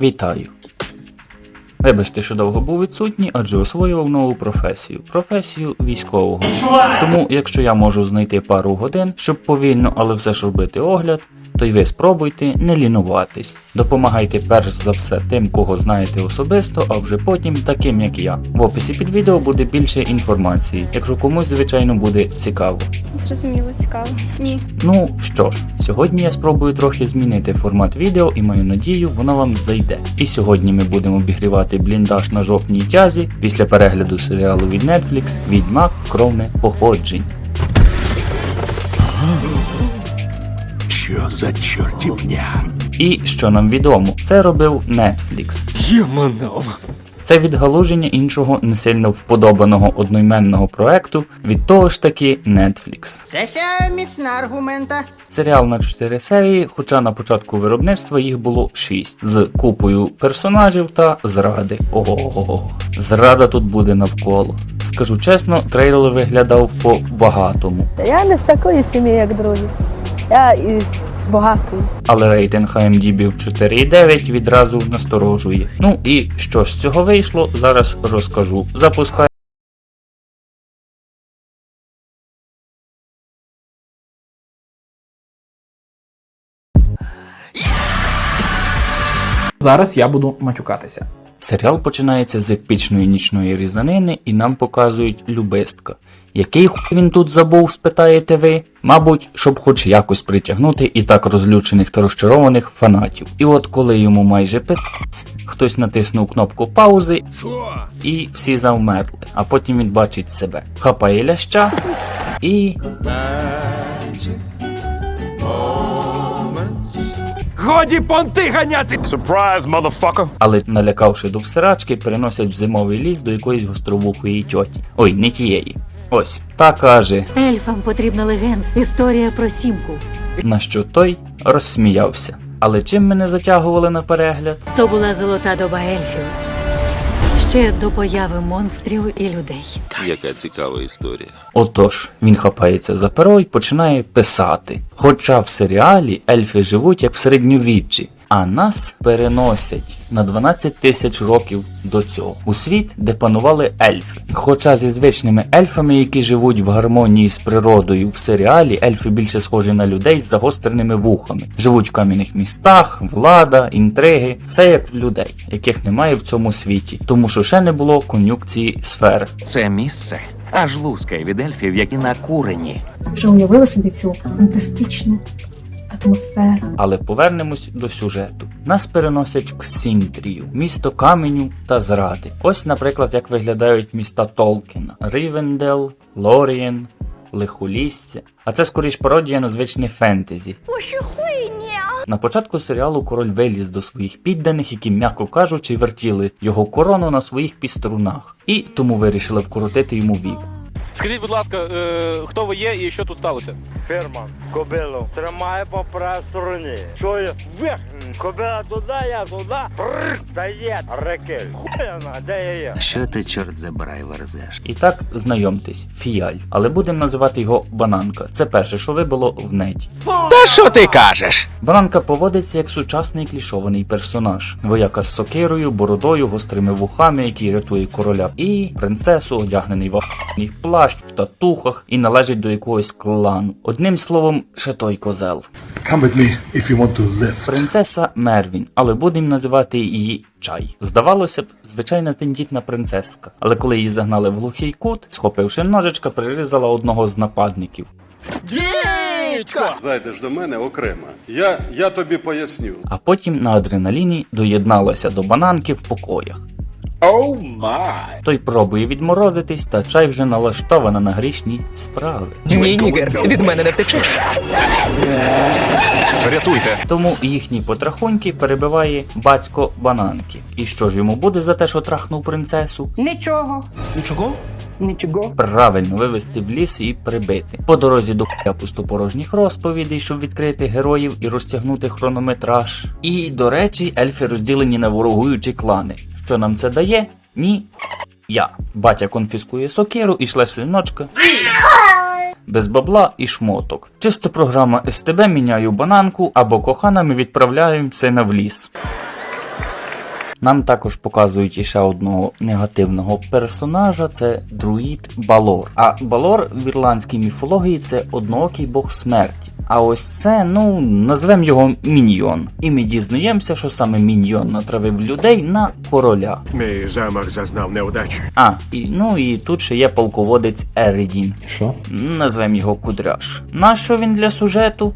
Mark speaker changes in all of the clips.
Speaker 1: Вітаю! Вибачте, що довго був відсутній, адже освоював нову професію професію військового. Тому, якщо я можу знайти пару годин, щоб повільно, але все ж робити огляд, то й ви спробуйте не лінуватись. Допомагайте перш за все тим, кого знаєте особисто, а вже потім таким як я. В описі під відео буде більше інформації, якщо комусь, звичайно, буде цікаво.
Speaker 2: Зрозуміло, цікаво. Ні.
Speaker 1: Ну що ж, сьогодні я спробую трохи змінити формат відео і маю надію, воно вам зайде. І сьогодні ми будемо обігрівати бліндаж на жовтній тязі після перегляду серіалу від Netflix Відьмак Кровне походження.
Speaker 3: Що за чортівня?
Speaker 1: І що нам відомо, це робив Netflix.
Speaker 4: Єманов.
Speaker 1: Це відгалуження іншого не сильно вподобаного одноіменного проекту від того ж таки Netflix.
Speaker 5: Це ще міцна аргумента.
Speaker 1: Серіал на 4 серії, хоча на початку виробництва їх було 6, з купою персонажів та зради. Ого, зрада тут буде навколо. Скажу чесно, трейлер виглядав по багатому,
Speaker 6: Я не з такої сім'ї, як другі. Я із багатої.
Speaker 1: але рейтинг IMDb в 4,9 відразу насторожує. Ну і що ж з цього вийшло, зараз розкажу. Запускаю.
Speaker 4: Зараз я буду матюкатися.
Speaker 1: Серіал починається з епічної нічної різанини і нам показують любистка. Який хуй він тут забув, спитаєте ви? Мабуть, щоб хоч якось притягнути і так розлючених та розчарованих фанатів. І от коли йому майже пи***ць, хтось натиснув кнопку паузи і всі завмерли, а потім він бачить себе. Хапає ляща і.
Speaker 4: Годі понти ганяти!
Speaker 1: але налякавши до всирачки, переносять в зимовий ліс до якоїсь гостровухої тьоті. Ой, не тієї. Ось, та каже,
Speaker 7: Ельфам потрібна легенда. Історія про сімку.
Speaker 1: на що той розсміявся. Але чим мене затягували на перегляд?
Speaker 7: То була золота доба ельфів. Ще до появи монстрів і людей.
Speaker 3: Яка цікава історія.
Speaker 1: Отож, він хапається за перо і починає писати. Хоча в серіалі ельфи живуть як в середньовіччі, а нас переносять на 12 тисяч років до цього у світ, де панували ельфи. Хоча зі звичними ельфами, які живуть в гармонії з природою в серіалі, ельфи більше схожі на людей з загостреними вухами. Живуть в кам'яних містах, влада, інтриги, все як в людей, яких немає в цьому світі, тому що ще не було кон'юкції сфер.
Speaker 8: Це місце аж лускає від ельфів, які накурені.
Speaker 9: вже уявили собі цю фантастичну атмосферу.
Speaker 1: Але повернемось до сюжету. Нас переносять в Ксінтрію, місто каменю та зради. Ось, наприклад, як виглядають міста Толкіна: Рівендел, Лорієн, Лихолісся. А це скоріш пародія на звичне фентезі. На початку серіалу король виліз до своїх підданих, які, м'яко кажучи, вертіли його корону на своїх піструнах, і тому вирішили вкоротити йому вік.
Speaker 10: Скажіть, будь ласка, е, хто ви є і що тут сталося?
Speaker 11: Ферман, кобилу, тримає по правій стороні. Чую, вих, кобила туди, я туди, прррр, та є, рекель. Хуяна, де я є?
Speaker 8: Що ти, чорт забирай, верзеш?
Speaker 1: І так, знайомтесь, фіаль. Але будемо називати його бананка. Це перше, що вибило в неті.
Speaker 4: Та що ти кажеш?
Speaker 1: Бананка поводиться як сучасний клішований персонаж. Вояка з сокирою, бородою, гострими вухами, який рятує короля, і принцесу, одягнений в охуєнний плащ, в татухах і належить до якогось клану. Одним словом, ще той козел.
Speaker 3: Come with me if you want to live.
Speaker 1: Принцеса Мервін, але будемо називати її чай. Здавалося б, звичайна тендітна принцеска, але коли її загнали в глухий кут, схопивши ножичка, прирізала одного з нападників.
Speaker 12: Зайдеш до мене окремо. Я, я тобі поясню.
Speaker 1: а потім на адреналіні доєдналася до бананки в покоях. Той пробує відморозитись, та чай вже налаштована на грішні справи.
Speaker 4: Ні, нігер, від мене не втечеш. Рятуйте.
Speaker 1: Тому їхні потрахуньки перебиває батько бананки. І що ж йому буде за те, що трахнув принцесу?
Speaker 5: Нічого.
Speaker 4: Нічого?
Speaker 5: Нічого.
Speaker 1: Правильно вивести в ліс і прибити. По дорозі до хуя пустопорожніх розповідей, щоб відкрити героїв і розтягнути хронометраж. І, до речі, ельфи розділені на ворогуючі клани. Що нам це дає? Ні. Я. Батя конфіскує сокиру і шле синочка. Без бабла і шмоток. Чисто програма СТБ міняю бананку або кохана ми відправляємо сина в ліс. Нам також показують іще одного негативного персонажа це друїд Балор. А Балор в ірландській міфології це одноокий бог смерті. А ось це, ну, назвемо його Міньйон. І ми дізнаємося, що саме Міньйон натравив людей на короля.
Speaker 3: Мій замах зазнав неудачі.
Speaker 1: А, і ну і тут ще є полководець Ерідін. Що? Назвемо його Кудряш. Нащо він для сюжету?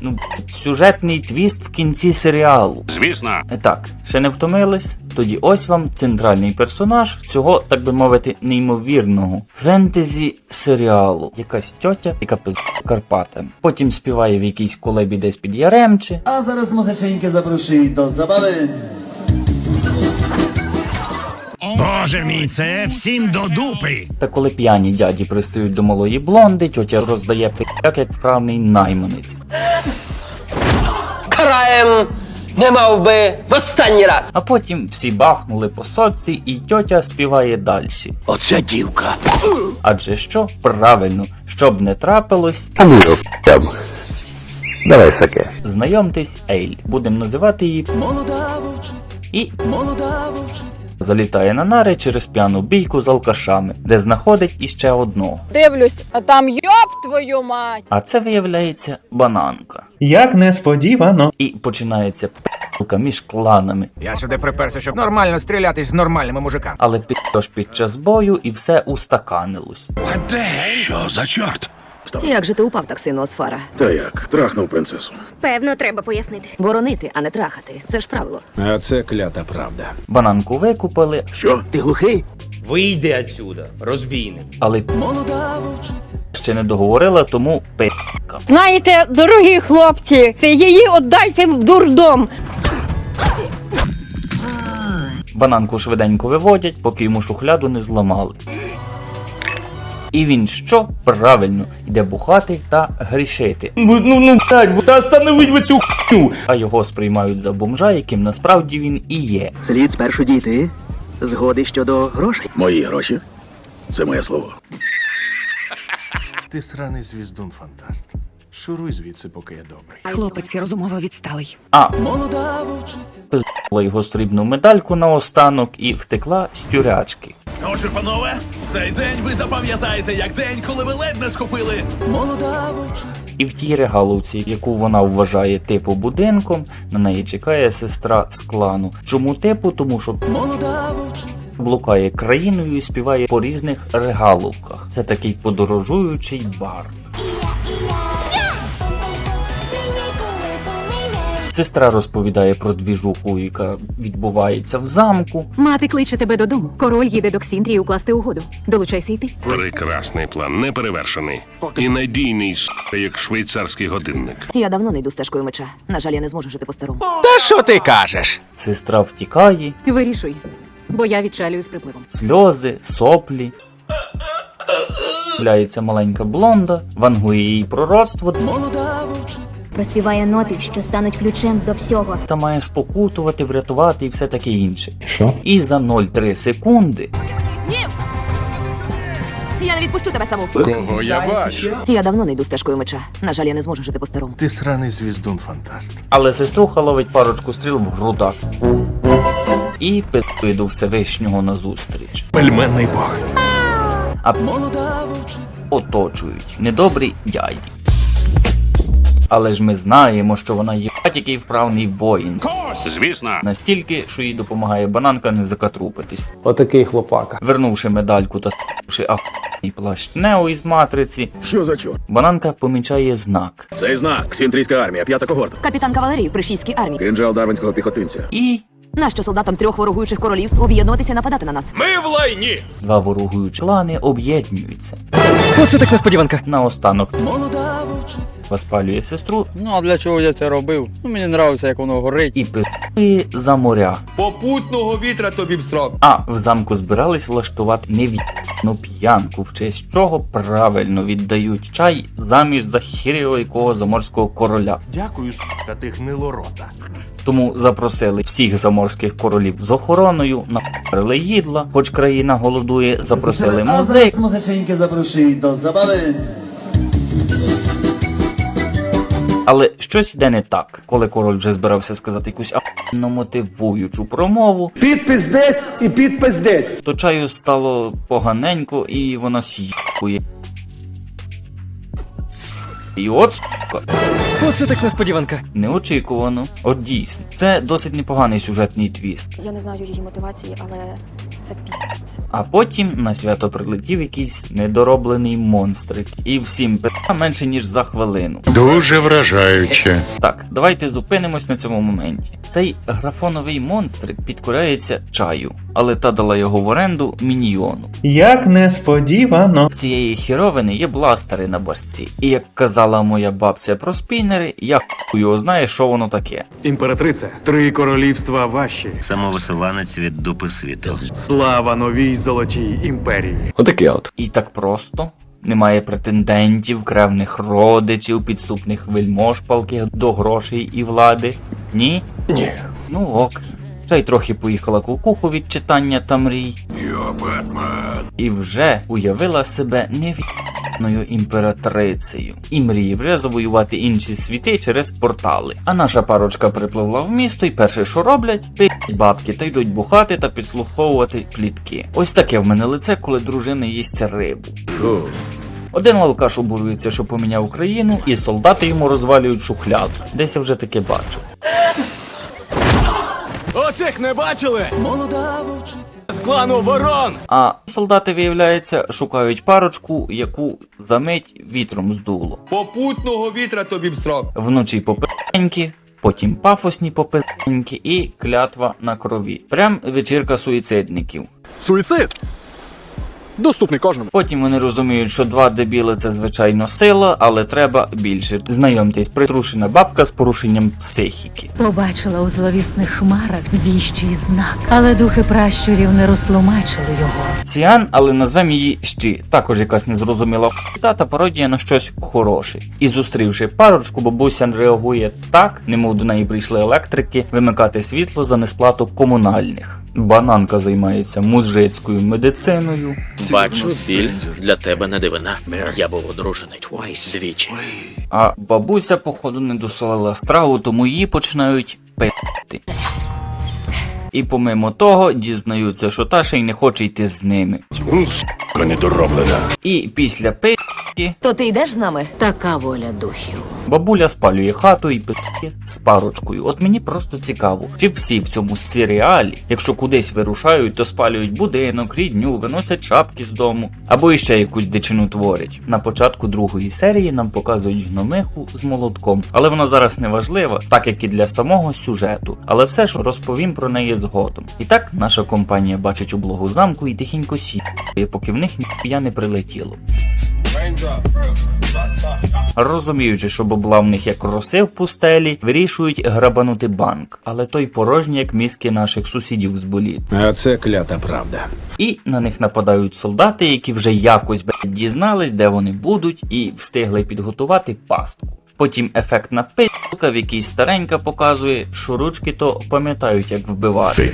Speaker 1: Ну, сюжетний твіст в кінці серіалу.
Speaker 3: Звісно.
Speaker 1: Е, Так, ще не втомились? Тоді ось вам центральний персонаж цього, так би мовити, неймовірного фентезі серіалу. Якась тьотя, яка пиз Карпатами. Потім співає в якійсь колебі десь під Яремче.
Speaker 5: А зараз музиченьки запрошують до забави.
Speaker 3: Боже мій, це всім до дупи.
Speaker 1: Та коли п'яні дяді пристають до малої блонди, тьотя роздає пи***як як вправний найманець.
Speaker 5: Караєм не мав би в останній раз.
Speaker 1: А потім всі бахнули по соці, і тьотя співає далі.
Speaker 3: Оця дівка.
Speaker 1: Адже що? Правильно, щоб не трапилось,
Speaker 3: А ну там. Давай саке.
Speaker 1: знайомтесь, Ейль. Будемо називати її Молода вовчиця. І Молода вовчиця. Залітає на нари через п'яну бійку з алкашами, де знаходить іще одного.
Speaker 2: Дивлюсь, а там йоп твою мать!
Speaker 1: А це виявляється бананка.
Speaker 4: Як несподівано.
Speaker 1: І починається пилка між кланами.
Speaker 4: Я сюди приперся, щоб нормально стрілятись з нормальними мужиками.
Speaker 1: Але підтож під час бою і все устаканилось.
Speaker 3: Що за чорт?
Speaker 7: Як же ти упав так сильно, Осфара?
Speaker 3: Та як, трахнув принцесу.
Speaker 2: Певно, треба пояснити.
Speaker 7: Боронити, а не трахати. Це ж правило.
Speaker 3: А це клята правда.
Speaker 1: Бананку викупили,
Speaker 3: Що?
Speaker 5: Ти глухий?
Speaker 4: Вийди отсюда, розбійник.
Speaker 1: але молода вовчиця ще не договорила, тому пи***ка.
Speaker 6: Знаєте, дорогі хлопці, її віддайте в дурдом.
Speaker 1: Бананку швиденько виводять, поки йому шухляду не зламали. І він що? Правильно, йде бухати та грішити.
Speaker 4: Ну, ну, блядь, та остановить ви цю хуйню.
Speaker 1: А його сприймають за бомжа, яким насправді він і є.
Speaker 5: Слід спершу дійти. Згоди щодо грошей.
Speaker 3: Мої гроші. Це моє слово. Ти сраний звіздун фантаст. Шуруй звідси, поки я добрий.
Speaker 9: Хлопець розумово відсталий.
Speaker 1: А молода вовчиця пиздила його срібну медальку на останок і втекла з тюрячки.
Speaker 3: Отже, панове, цей день ви запам'ятаєте як день, коли ви ледь не схопили.
Speaker 1: І в тій регалуці, яку вона вважає типу будинком, на неї чекає сестра з клану. Чому типу? Тому що молода вовчиця блукає країною і співає по різних регалувках. Це такий подорожуючий бард. Сестра розповідає про двіжуху, яка відбувається в замку.
Speaker 7: Мати кличе тебе додому. Король їде до Ксінтрії укласти угоду. Долучайся й ти.
Speaker 3: Прекрасний план, неперевершений. І надійний с**, як швейцарський годинник.
Speaker 7: Я давно не йду стежкою меча. На жаль, я не зможу жити по-старому.
Speaker 4: Та що ти кажеш?
Speaker 1: Сестра втікає,
Speaker 7: Вирішуй, бо я відчалюю з припливом.
Speaker 1: сльози, соплі. Являється маленька блонда, вангує її пророцтво. Молода.
Speaker 9: Проспіває ноти, що стануть ключем до всього.
Speaker 1: Та має спокутувати, врятувати і все таке інше. Що? І за 0,3 секунди
Speaker 7: Ні! Я не відпущу тебе саму.
Speaker 3: Кого я бачу?
Speaker 7: Я давно не йду стежкою меча. На жаль, я не зможу жити по-старому.
Speaker 3: Ти сраний звіздун фантаст.
Speaker 1: Але сеструха ловить парочку стріл в грудак. І питує до Всевишнього назустріч.
Speaker 3: Пельменний бог.
Speaker 1: А молода вовчиця оточують недобрі дяді. Але ж ми знаємо, що вона є який вправний воїн.
Speaker 3: Звісно.
Speaker 1: Настільки, що їй допомагає бананка не закатрупитись.
Speaker 4: Отакий хлопака.
Speaker 1: Вернувши медальку та с**ши ахуєнний плащ Нео із матриці,
Speaker 3: Що за чорт?
Speaker 1: бананка помічає знак.
Speaker 3: Цей знак Сінтрійська армія, п'ята когорта.
Speaker 7: Капітан кавалерії в пришійській армії.
Speaker 3: Кинджал дарвинського піхотинця.
Speaker 1: І
Speaker 7: Нащо солдатам трьох ворогуючих королівств об'єднуватися і нападати на нас?
Speaker 4: Ми в лайні.
Speaker 1: два ворогуючі клани об'єднуються.
Speaker 5: Оце так несподіванка.
Speaker 1: Наостанок молода вовчиця розпалює сестру
Speaker 5: Ну а для чого я це робив? Ну мені подобається, як воно горить.
Speaker 1: і пи***є за моря.
Speaker 4: Попутного вітра тобі в срок.
Speaker 1: А в замку збирались влаштувати невідну п'янку, в честь чого правильно віддають чай заміж за хірього якого заморського короля.
Speaker 3: Дякую, с**ка, ти гнилорота.
Speaker 1: Тому запросили всіх заморських королів з охороною, напарили їдла, хоч країна голодує, запросили музик.
Speaker 5: музиченьки запрошують до забави.
Speaker 1: Але щось йде не так, коли король вже збирався сказати якусь ахуєнно мотивуючу промову.
Speaker 4: Підпис десь і підпис десь.
Speaker 1: То чаю стало поганенько і вона с'їхує. І от сука.
Speaker 4: Оце так несподіванка.
Speaker 1: Неочікувано. От дійсно. Це досить непоганий сюжетний твіст.
Speaker 9: Я не знаю її мотивації, але це піць.
Speaker 1: А потім на свято прилетів якийсь недороблений монстрик. І всім пита менше ніж за хвилину.
Speaker 3: Дуже вражаюче.
Speaker 1: Так, давайте зупинимось на цьому моменті. Цей графоновий монстрик підкоряється чаю, але та дала його в оренду міньйону.
Speaker 4: Як несподівано.
Speaker 1: В цієї хіровини є бластери на башці. І як казала моя бабця про спінери, я його знає, що воно таке.
Speaker 4: Імператриця, три королівства ваші.
Speaker 8: Самовисуванець від дупи світу.
Speaker 4: Слава новій золотій імперії. Отаке от.
Speaker 1: І так просто. Немає претендентів, кревних родичів, підступних вельмож палких до грошей і влади. Ні?
Speaker 4: Ні.
Speaker 1: Ну ок. Ще й трохи поїхала кукуху від читання та мрій. І вже уявила себе нев'єбною імператрицею. І мріє вже завоювати інші світи через портали. А наша парочка припливла в місто, і перше, що роблять, пить бабки та йдуть бухати та підслуховувати плітки. Ось таке в мене лице, коли дружина їсть рибу. Один алкаш обурюється, що поміняв Україну, і солдати йому розвалюють шухляду. Десь я вже таке бачив.
Speaker 4: Оцих не бачили? Молода вовчиця. З клану ворон.
Speaker 1: А солдати, виявляється, шукають парочку, яку за мить вітром здуло.
Speaker 4: Попутного вітра тобі в срок.
Speaker 1: Вночі попи***ньки, потім пафосні попизденьки і клятва на крові. Прям вечірка суїцидників.
Speaker 4: Суїцид. Доступний кожному.
Speaker 1: Потім вони розуміють, що два дебіли це звичайно сила, але треба більше. Знайомтесь, притрушена бабка з порушенням психіки.
Speaker 7: Побачила у зловісних хмарах віщий знак, але духи пращурів не розтлумачили його.
Speaker 1: Сіан, але назвемо її Щі, також якась незрозуміла та пародія на щось хороше. І зустрівши парочку, бабуся реагує так, немов до неї прийшли електрики, вимикати світло за несплату комунальних. Бананка займається мужицькою медициною.
Speaker 5: Бачу, біль для тебе не дивина. Я був одружений двічі.
Speaker 1: А бабуся, походу, не досолила страву, тому її починають пити. І помимо того дізнаються, що Таша й не хоче йти з ними.
Speaker 3: Недороблена.
Speaker 1: І після пи
Speaker 7: То ти йдеш з нами? Така воля духів.
Speaker 1: бабуля спалює хату і пи з парочкою. От мені просто цікаво, чи всі в цьому серіалі, якщо кудись вирушають, то спалюють будинок, рідню, виносять шапки з дому, або іще якусь дичину творять. На початку другої серії нам показують гномиху з молотком, але вона зараз не важлива, так як і для самого сюжету. Але все ж розповім про неї згодом. І так наша компанія бачить облогу замку і тихенько сіє, поки в них ніхуя не прилетіло. Розуміючи, що бабла в них як роси в пустелі, вирішують грабанути банк, але той порожній, як мізки наших сусідів з боліт.
Speaker 4: А це клята правда.
Speaker 1: І на них нападають солдати, які вже якось блядь, дізнались, де вони будуть, і встигли підготувати пастку. Потім ефектна пи***ка, в якій старенька показує, що ручки то пам'ятають, як вбивати.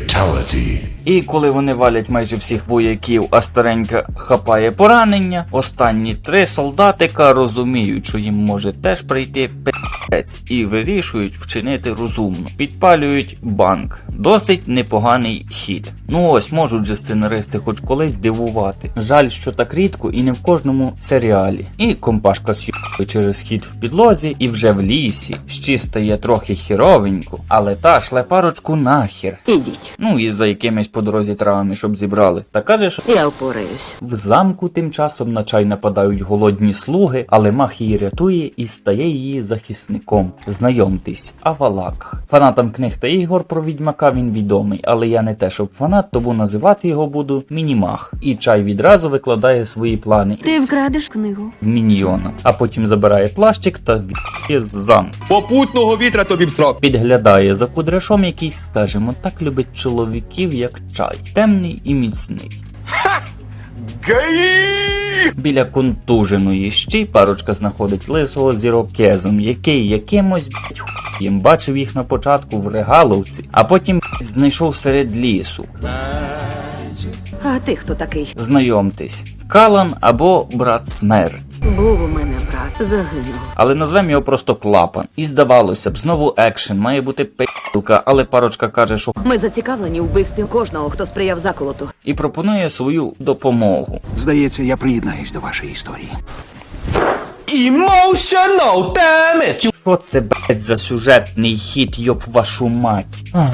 Speaker 1: І коли вони валять майже всіх вояків, а старенька хапає поранення, останні три солдатика розуміють, що їм може теж прийти пи***ець, і вирішують вчинити розумно. Підпалюють банк. Досить непоганий хід. Ну ось можуть же сценаристи хоч колись дивувати. Жаль, що так рідко і не в кожному серіалі. І компашка с'ює через хід в підлозі, і вже в лісі. Щі стає трохи хіровенько, але та шле парочку нахер.
Speaker 7: Ідіть,
Speaker 1: Ну і за якимись по дорозі травами, щоб зібрали. Та каже, що
Speaker 7: я впораюсь.
Speaker 1: в замку тим часом на чай нападають голодні слуги, але мах її рятує і стає її захисником. Знайомтесь, Авалак. Фанатам книг та ігор про відьмака він відомий, але я не те, щоб фанат, тому називати його буду Мінімах. І чай відразу викладає свої плани
Speaker 9: Ти вкрадеш книгу.
Speaker 1: в міньйона, а потім забирає плащик та замку.
Speaker 4: Попутного вітра тобі в срок.
Speaker 1: Підглядає за кудряшом, який, скажімо так, любить чоловіків як чай, темний і міцний. Ха! Біля контуженої щі парочка знаходить лисого з ірокезом, який якимось хуєм бачив їх на початку в регаловці, а потім знайшов серед лісу.
Speaker 7: А ти хто такий?
Speaker 1: Знайомтесь, Калан або брат смерть.
Speaker 7: Був у мене брат, загинув.
Speaker 1: Але назвемо його просто клапан. І здавалося б, знову екшен, має бути пи***лка, але парочка каже, що
Speaker 7: Ми зацікавлені вбивстві кожного, хто сприяв заколоту.
Speaker 1: і пропонує свою допомогу.
Speaker 4: Здається, я приєднаюсь до вашої історії. Emotional damage!
Speaker 1: Що це блять за сюжетний хід, йоп вашу мать? Ах.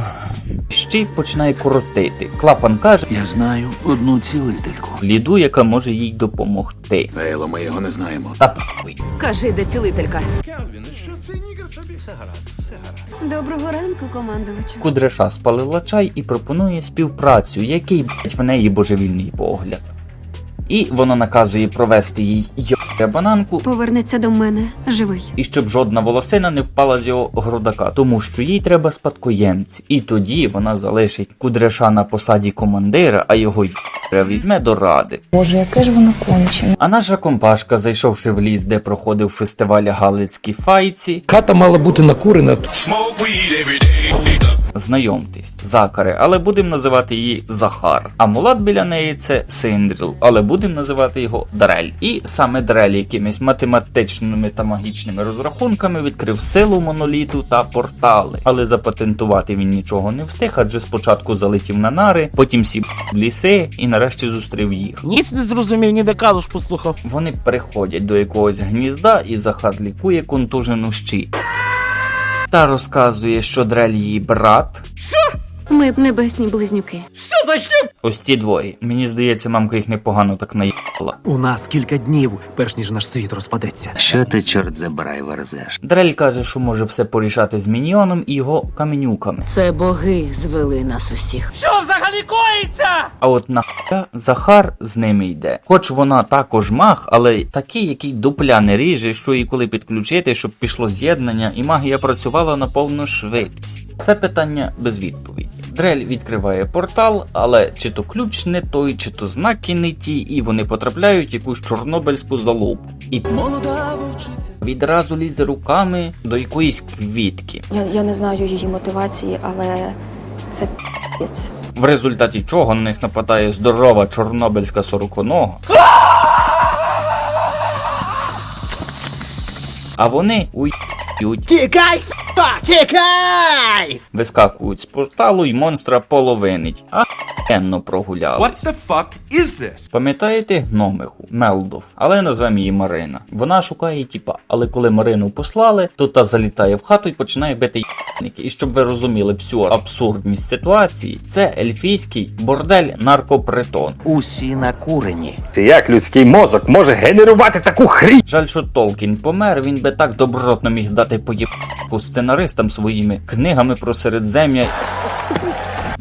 Speaker 1: Ще й починає коротити. Клапан каже
Speaker 4: Я знаю одну цілительку.
Speaker 1: ліду, яка може їй допомогти.
Speaker 4: Ейло, ми його не знаємо.
Speaker 1: Та похуй.
Speaker 7: Кажи, де цілителька. Келвін, що це Ніка, собі все гаразд.
Speaker 2: Доброго ранку, командувачу.
Speaker 1: Кудреша спалила чай і пропонує співпрацю, який блять в неї божевільний погляд. І вона наказує провести їй йобля бананку,
Speaker 2: Повернеться до мене живий.
Speaker 1: і щоб жодна волосина не впала з його грудака, тому що їй треба спадкоємці. І тоді вона залишить кудреша на посаді командира, а його йобля візьме до ради.
Speaker 9: Боже, яке ж воно кончене.
Speaker 1: А наша компашка, зайшовши в ліс, де проходив фестиваль Галицькі файці,
Speaker 10: Хата мала бути накурена.
Speaker 1: Знайомтесь, Закари, але будемо називати її Захар. А мулат біля неї це Синдріл, але будемо називати його Дрель. І саме Дрель якимись математичними та магічними розрахунками відкрив силу моноліту та портали. Але запатентувати він нічого не встиг, адже спочатку залетів на нари, потім сів в ліси і нарешті зустрів їх.
Speaker 10: Ніц не зрозумів, ні де кажеш, послухав.
Speaker 1: Вони приходять до якогось гнізда, і Захар лікує контужену щі. Та розказує, що Дрель її брат.
Speaker 2: Ми б небесні близнюки. Що за хіп?
Speaker 1: Ось ці двоє. Мені здається, мамка їх непогано так наїхала.
Speaker 4: У нас кілька днів, перш ніж наш світ розпадеться.
Speaker 8: Що ти, чорт забирай, верзеш?
Speaker 1: Дрель каже, що може все порішати з міньйоном і його каменюками.
Speaker 7: Це боги звели нас усіх. Що взагалі коїться?
Speaker 1: А от нахуя Захар з ними йде. Хоч вона також маг, але такий, який дупля не ріже, що її коли підключити, щоб пішло з'єднання, і магія працювала на повну швидкість. Це питання без відповіді. Дрель відкриває портал, але чи то ключ не той, чи то знаки не ті, і вони потрапляють в якусь чорнобильську залупу. І
Speaker 4: Молода вовчиця.
Speaker 1: відразу лізе руками до якоїсь квітки.
Speaker 6: Я, я не знаю її мотивації, але це п***ець.
Speaker 1: В результаті чого на них нападає здорова чорнобильська сороконога. А вони уйдуть.
Speaker 4: Тікай, тікай!
Speaker 1: Вискакують з порталу і монстра половинить. А енно прогуляли.
Speaker 4: the fuck is this?
Speaker 1: Пам'ятаєте гномиху Мелдов, але назвемо її Марина. Вона шукає тіпа, але коли Марину послали, то та залітає в хату і починає бити їбники. І щоб ви розуміли всю абсурдність ситуації, це ельфійський бордель наркопритон.
Speaker 8: Усі накурені.
Speaker 10: Як людський мозок може генерувати таку хрінь?
Speaker 1: Жаль, що Толкін помер, він би так добротно міг дати поєбку сценаристам своїми книгами про середзем'я.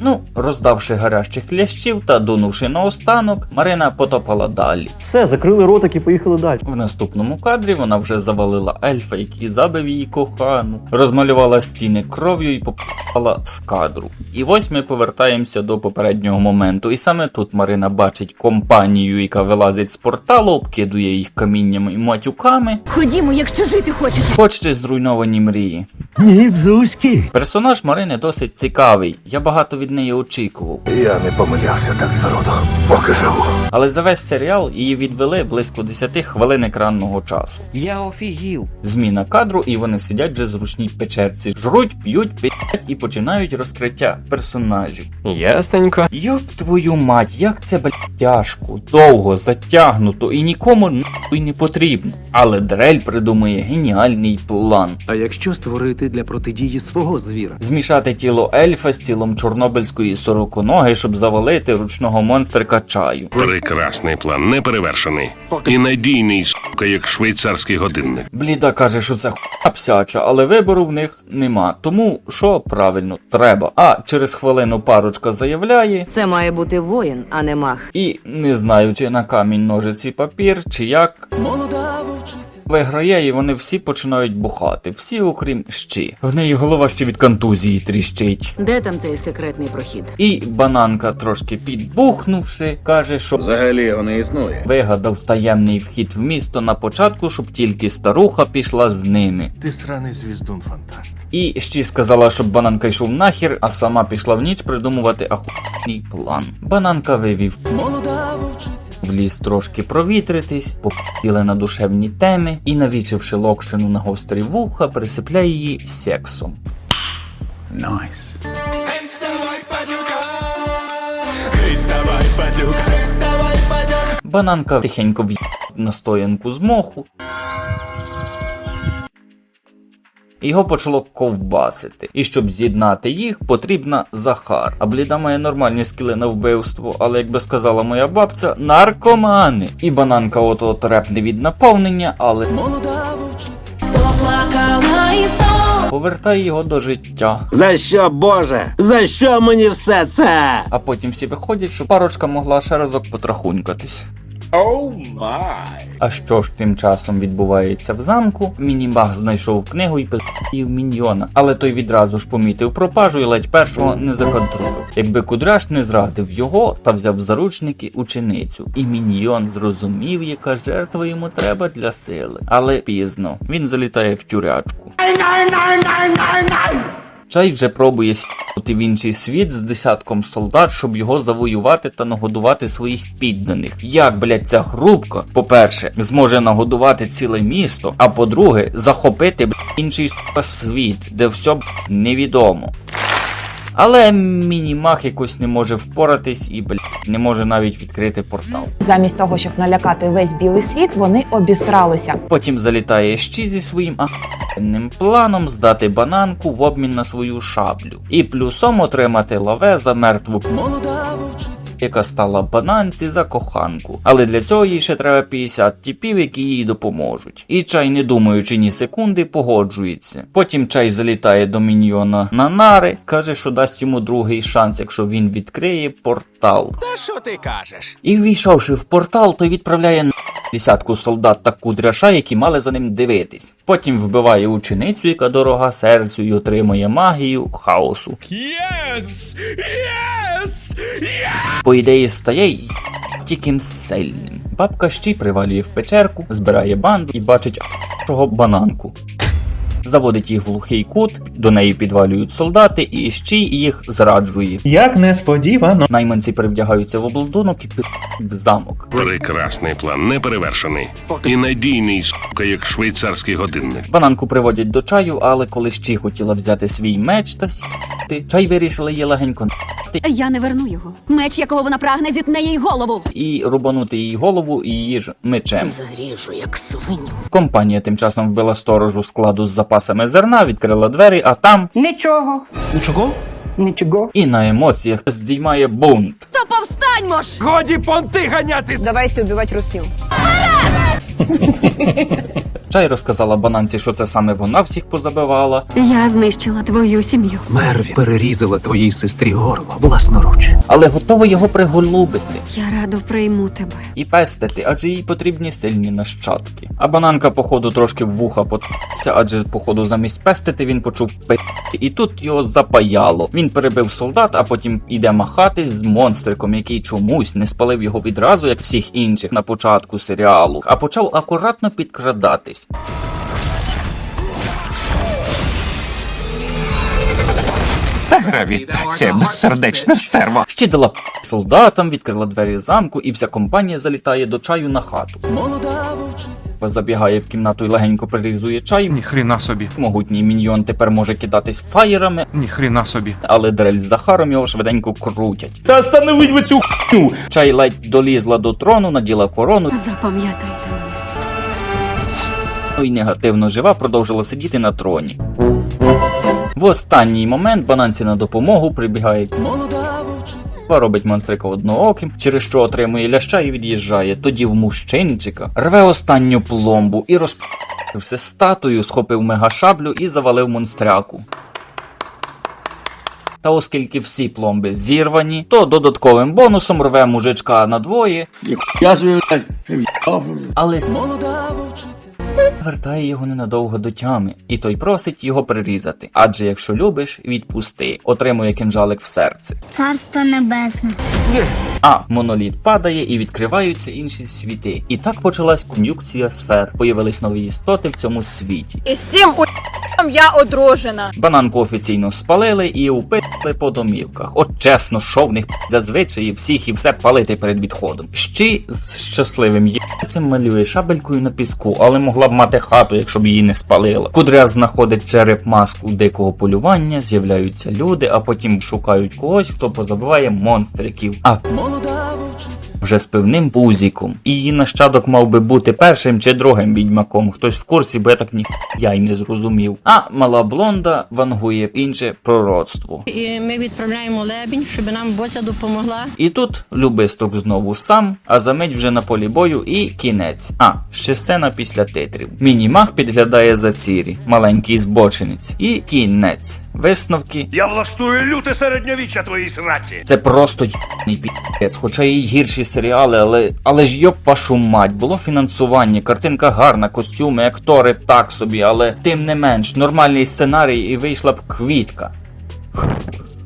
Speaker 1: Ну, роздавши гарячих лящів та донувши наостанок, Марина потопала далі.
Speaker 10: Все, закрили ротик і поїхали далі.
Speaker 1: В наступному кадрі вона вже завалила ельфа, який забив її кохану, розмалювала стіни кров'ю і попала з кадру. І ось ми повертаємося до попереднього моменту. І саме тут Марина бачить компанію, яка вилазить з порталу, обкидує їх каміннями і матюками.
Speaker 2: Ходімо, якщо жити хочете.
Speaker 1: Хочете зруйновані мрії.
Speaker 4: Ні, дзузьки.
Speaker 1: Персонаж Марини досить цікавий. Я багато від неї очікував.
Speaker 4: Я не помилявся так зароду, поки живу.
Speaker 1: Але за весь серіал її відвели близько 10 хвилин екранного часу.
Speaker 8: Я офігів.
Speaker 1: Зміна кадру, і вони сидять вже зручній печерці, жруть, п'ють, п'ять і починають розкриття персонажів.
Speaker 10: Ясненько.
Speaker 1: Йоп твою мать, як це блядь, тяжко, довго, затягнуто і нікому нахуй не потрібно. Але Дрель придумує геніальний план.
Speaker 4: А якщо створити для протидії свого звіра?
Speaker 1: Змішати тіло ельфа з тілом чорнобильської сороконоги, щоб завалити ручного монстрика чаю.
Speaker 3: Прекрасний план, неперевершений. І надійний, сука, як швейцарський годинник.
Speaker 1: Бліда каже, що це хуйня псяча, але вибору в них нема. Тому що правильно треба. А через хвилину парочка заявляє.
Speaker 7: Це має бути воїн, а не маг.
Speaker 1: І не знаю, чи на камінь ножиці папір, чи як.
Speaker 4: Молода вовчиця.
Speaker 1: Виграє, і вони всі починають бухати, всі окрім щі. В неї голова ще від контузії тріщить.
Speaker 7: Де там цей секретний прохід?
Speaker 1: І бананка, трошки підбухнувши, каже, що
Speaker 5: Взагалі його не існує.
Speaker 1: вигадав таємний вхід в місто на початку, щоб тільки старуха пішла з ними.
Speaker 4: Ти сраний звіздун фантаст.
Speaker 1: І ще сказала, щоб бананка йшов нахер, а сама пішла в ніч придумувати ахуєнний план. Бананка вивів
Speaker 4: Молода вовчиця.
Speaker 1: В ліс трошки провітритись, попіли на душевні теми і, навічивши локшину на гострі вуха, присипляє її сексом. Бананка тихенько в'їб на стоянку з моху. Його почало ковбасити. І щоб з'єднати їх, потрібна Захар. А бліда має нормальні скіли на вбивство, але як би сказала моя бабця, наркомани. І бананка от от репне від наповнення, але
Speaker 4: Молода вовчиця.
Speaker 1: повертає його до життя.
Speaker 5: За що, Боже? За що мені все це?
Speaker 1: А потім всі виходять, що парочка могла ще разок потрахунькатись. А що ж тим часом відбувається в замку? Мінімах знайшов книгу і пиздів міньйона, але той відразу ж помітив пропажу і ледь першого не законтролив. Якби кудряш не зрадив його та взяв в заручники ученицю, і міньйон зрозумів, яка жертва йому треба для сили. Але пізно він залітає в тюрячку. Чай вже пробує сіти в інший світ з десятком солдат, щоб його завоювати та нагодувати своїх підданих. Як, блядь, ця грубка, по-перше, зможе нагодувати ціле місто, а по-друге, захопити блядь, інший світ, де все блядь, невідомо. Але мінімах якось не може впоратись і бля, не може навіть відкрити портал.
Speaker 9: Замість того, щоб налякати весь білий світ, вони обісралися.
Speaker 1: Потім залітає ще зі своїм ахуєнним планом здати бананку в обмін на свою шаблю. І плюсом отримати лаве за мертву
Speaker 4: Молода вовчиця.
Speaker 1: Яка стала бананці за коханку. Але для цього їй ще треба 50 тіпів, які їй допоможуть. І чай, не думаючи ні секунди, погоджується. Потім чай залітає до міньйона на нари, каже, що дасть йому другий шанс, якщо він відкриє портал.
Speaker 4: Та що ти кажеш?
Speaker 1: І ввійшовши в портал, той відправляє на десятку солдат та кудряша, які мали за ним дивитись. Потім вбиває ученицю, яка дорога серцю, і отримує магію хаосу.
Speaker 4: Єс! Yeah!
Speaker 1: По ідеї стає й- тільки сильним. Бабка щі привалює в печерку, збирає банду і бачить чого бананку. Заводить їх в глухий кут, до неї підвалюють солдати, і щі їх зраджує.
Speaker 13: Як несподівано.
Speaker 1: Найманці привдягаються в обладунок і пи в замок.
Speaker 3: Прекрасний план, неперевершений. І надійний сука, як швейцарський годинник.
Speaker 1: Бананку приводять до чаю, але коли щі хотіла взяти свій меч та сіти, чай вирішила її легенько н**ти
Speaker 2: Я не верну його. Меч, якого вона прагне, зітне їй голову.
Speaker 1: і рубанути їй голову її ж мечем.
Speaker 7: Заріжу, як свиню.
Speaker 1: Компанія тим часом вбила сторожу складу з запасами зерна, відкрила двері, а там
Speaker 13: Нічого.
Speaker 4: Нічого?
Speaker 13: Нічого.
Speaker 1: і на емоціях здіймає бунт.
Speaker 2: Та повстань мож!
Speaker 4: Годі понти ганяти!
Speaker 6: Давайте убивати русню.
Speaker 1: Чай розказала бананці, що це саме вона всіх позабивала,
Speaker 2: Я знищила твою сім'ю.
Speaker 13: Мерві перерізала твоїй сестрі горло власноруч.
Speaker 1: але готова його приголубити
Speaker 2: Я радо прийму тебе.
Speaker 1: і пестити, адже їй потрібні сильні нащадки. А бананка, походу, трошки в вуха потиться, адже, походу, замість пестити він почув пи. І тут його запаяло. Він перебив солдат, а потім іде махати з монстриком, який чомусь не спалив його відразу, як всіх інших на початку серіалу, а почав акуратно підкрадатись.
Speaker 8: Гравітація, безсердечна стерва.
Speaker 1: Ще дала п- солдатам, відкрила двері замку, і вся компанія залітає до чаю на хату.
Speaker 4: Молода вовчиця.
Speaker 1: Забігає в кімнату і легенько прирізує чай.
Speaker 13: Ніхріна собі.
Speaker 1: Могутній міньйон тепер може кидатись фаєрами,
Speaker 13: Ніхріна собі.
Speaker 1: але дрель з Захаром його швиденько крутять.
Speaker 13: Та остановить ви цю хню.
Speaker 1: Чай ледь долізла до трону, наділа корону
Speaker 2: Запам'ятайте мене.
Speaker 1: І негативно жива продовжила сидіти на троні. В останній момент бананці на допомогу прибігає
Speaker 4: Молода вовчиця.
Speaker 1: робить монстрика однооким, через що отримує ляща і від'їжджає. Тоді в мужчинчика рве останню пломбу і розпився статую, схопив мегашаблю і завалив монстряку. Та оскільки всі пломби зірвані, то додатковим бонусом рве мужичка на двоє, але
Speaker 4: Молода вовчиця.
Speaker 1: Вертає його ненадовго до тями, і той просить його прирізати. Адже якщо любиш, відпусти, отримує кинжалик в серце.
Speaker 9: Царство небесне.
Speaker 1: А моноліт падає і відкриваються інші світи. І так почалась кон'юкція сфер. Появились нові істоти в цьому світі.
Speaker 6: І з цим у**м я одружена.
Speaker 1: Бананку офіційно спалили і упили по домівках. От чесно, що в них зазвичай всіх і все палити перед відходом. Ще з щасливим яйцем малює шабелькою на піску, але могла б мати хату, якщо б її не спалила. Кудря знаходить череп маску дикого полювання, з'являються люди, а потім шукають когось, хто позабиває монстриків. А
Speaker 4: Молода вовчиця.
Speaker 1: Вже з певним пузіком. І її нащадок мав би бути першим чи другим відьмаком. Хтось в курсі, бо я так ні я й не зрозумів. А мала блонда вангує інше пророцтво.
Speaker 9: І ми відправляємо лебінь, щоб нам Боця допомогла.
Speaker 1: І тут любисток знову сам, а за мить вже на полі бою і кінець. А, ще сцена після титрів. Мінімах підглядає за цірі, маленький збочинець. І кінець. Висновки.
Speaker 11: Я влаштую люте середньовіччя твоїй сраці.
Speaker 1: Це просто й**ний пі***ець, хоча і гірші серіали, але але ж йоп вашу мать, було фінансування, картинка гарна, костюми, актори так собі, але тим не менш, нормальний сценарій і вийшла б квітка.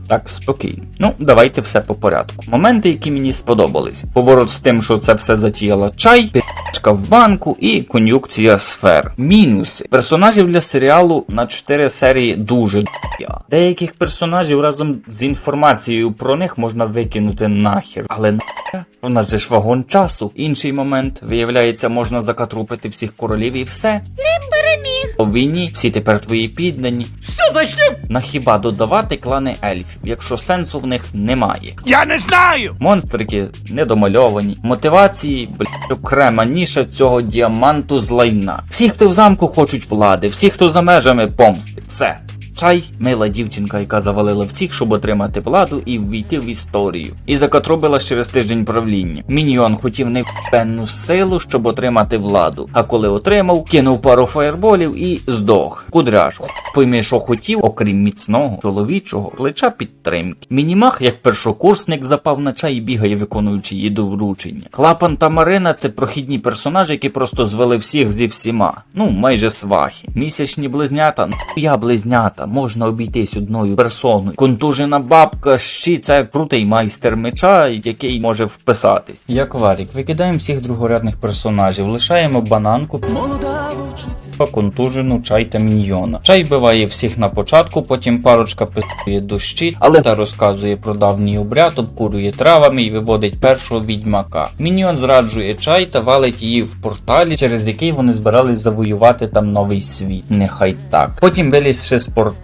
Speaker 1: Так, спокійно. Ну, давайте все по порядку. Моменти, які мені сподобались. Поворот з тим, що це все затіяла чай, пічка в банку і кон'юкція сфер. Мінуси. Персонажів для серіалу на 4 серії дуже я. Деяких персонажів разом з інформацією про них можна викинути нахер. Але нахер? У нас же ж вагон часу. Інший момент, виявляється, можна закатрупити всіх королів і все. Не переміг. У війні всі тепер твої піддані.
Speaker 4: Що за хіб?
Speaker 1: На хіба додавати клани ельфів, якщо сенсу в них немає.
Speaker 4: Я не знаю.
Speaker 1: Монстрики недомальовані, мотивації, блядь, окрема ніша цього діаманту з лайна. Всі, хто в замку хочуть влади, всі, хто за межами помсти. Все. Чай, мила дівчинка, яка завалила всіх, щоб отримати владу і ввійти в історію. І закатробила через тиждень правління. Міньйон хотів непенну силу, щоб отримати владу. А коли отримав, кинув пару фаєрболів і здох. Кудряш, пойми, що хотів, окрім міцного чоловічого плеча підтримки. Мінімах, як першокурсник, запав на чай і бігає, виконуючи її до вручення. Клапан та Марина це прохідні персонажі, які просто звели всіх зі всіма. Ну, майже свахи. Місячні близнята, ну я близнята, можна обійтись одною персоною. Контужена бабка, щі це крутий майстер меча, який може вписатись. Як варік, викидаємо всіх другорядних персонажів, лишаємо бананку,
Speaker 4: Молода вовчиця.
Speaker 1: контужену чай та міньйона. Чай биває всіх на початку, потім парочка писує дощі, але та розказує про давній обряд, обкурює травами і виводить першого відьмака. Міньйон зраджує чай та валить її в порталі, через який вони збирались завоювати там новий світ. Нехай так. Потім вилізши з порталу,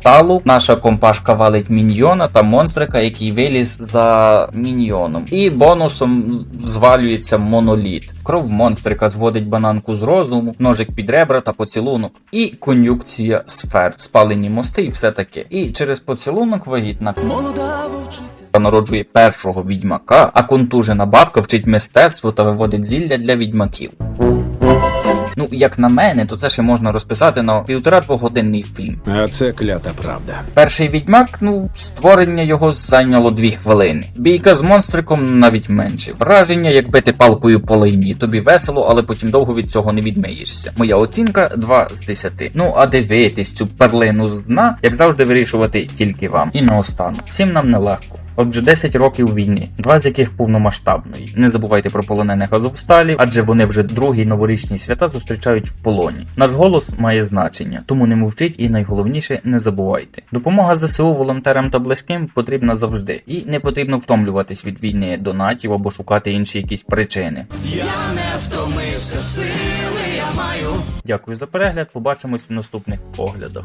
Speaker 1: наша компашка валить міньйона та монстрика, який виліз за міньйоном. І бонусом звалюється моноліт. Кров монстрика зводить бананку з розуму, ножик під ребра та поцілунок. І кон'юкція сфер, спалені мости і все таке. І через поцілунок вагітна
Speaker 4: Молода вовчиця.
Speaker 1: народжує першого відьмака, а контужена бабка вчить мистецтво та виводить зілля для відьмаків. Ну, як на мене, то це ще можна розписати на півтора-двогодинний фільм.
Speaker 13: А це клята правда.
Speaker 1: Перший відьмак, ну, створення його зайняло дві хвилини. Бійка з монстриком навіть менше. Враження, як бити палкою по лайні. Тобі весело, але потім довго від цього не відмиєшся. Моя оцінка 2 з 10. Ну а дивитись цю перлину з дна, як завжди, вирішувати тільки вам. І наостанок. Всім нам нелегко. Отже, 10 років війни, два з яких повномасштабної. Не забувайте про полонених азовсталів, адже вони вже другі новорічні свята зустрічають в полоні. Наш голос має значення, тому не мовчіть і найголовніше не забувайте. Допомога ЗСУ волонтерам та близьким потрібна завжди, і не потрібно втомлюватись від війни, донатів або шукати інші якісь причини.
Speaker 4: Я не втомився, сили я маю.
Speaker 1: Дякую за перегляд. Побачимось в наступних оглядах.